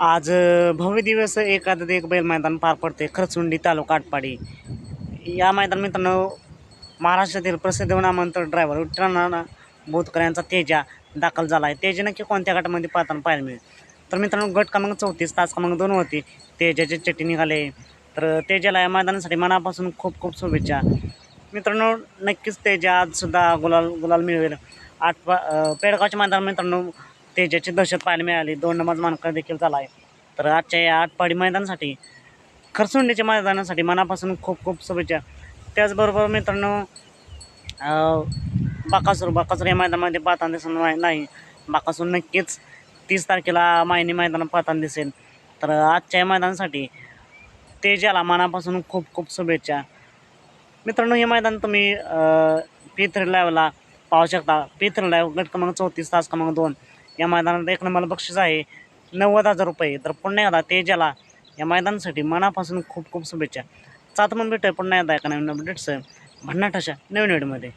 आज भव्य दिवस एकादश एक बैल मैदान पार पडते खरचुंडी तालुका आटपाडी. या मैदान मित्रांनो महाराष्ट्रातील प्रसिद्ध नामांतर ड्रायव्हर विठ्ठलनाना बोतकर यांचा तेजा दाखल झाला आहे तेजा नक्की कोणत्या गटामध्ये पाहताना पाहायला मिळेल? तर मित्रांनो गट क्रमांक चौतीस तास क्रमांक दोन होती तेजाचे चट्टी निघाले. तर तेजाला या मैदानासाठी मनापासून खूप खूप शुभेच्छा. मित्रांनो नक्कीच तेजा आजसुद्धा गुलाल गुलाल मिळवेल. आठ पा पेडगावच्या मैदान मित्रांनो तेजाची दहशत पाहायला मिळाली. दोन नंबर मानकर देखील झाला आहे. तर आजच्या या आठपाडी मैदानासाठी खरसुंडीच्या मैदानासाठी मनापासून खूप खूप शुभेच्छा. त्याचबरोबर मित्रांनो बाकासूर बाकासूर या मैदानामध्ये पाहताना दिसून नाही नाही. बाकासूर नक्कीच तीस तारखेला मायनी मैदानात पाहताना दिसेल. तर आजच्या या मैदानासाठी तेजाला मनापासून खूप खूप शुभेच्छा. मित्रांनो हे मैदान तुम्ही पी थ्री लाईव्हला पाहू शकता. पी थ्री लाईव्ह गट क्रमांक चौतीस तास क्रमांक दोन. या मैदानात एक नंबर बक्षीस आहे. नव्वद हजार रुपये. तर पुन्हा एकदा तेजाला या मैदानासाठी मनापासून खूप खूप शुभेच्छा. सात मन भेटूया पुन्हा एकदा एका नवीन अपडेट्स भन्नाट अशा नवीन व्हिडिओमध्ये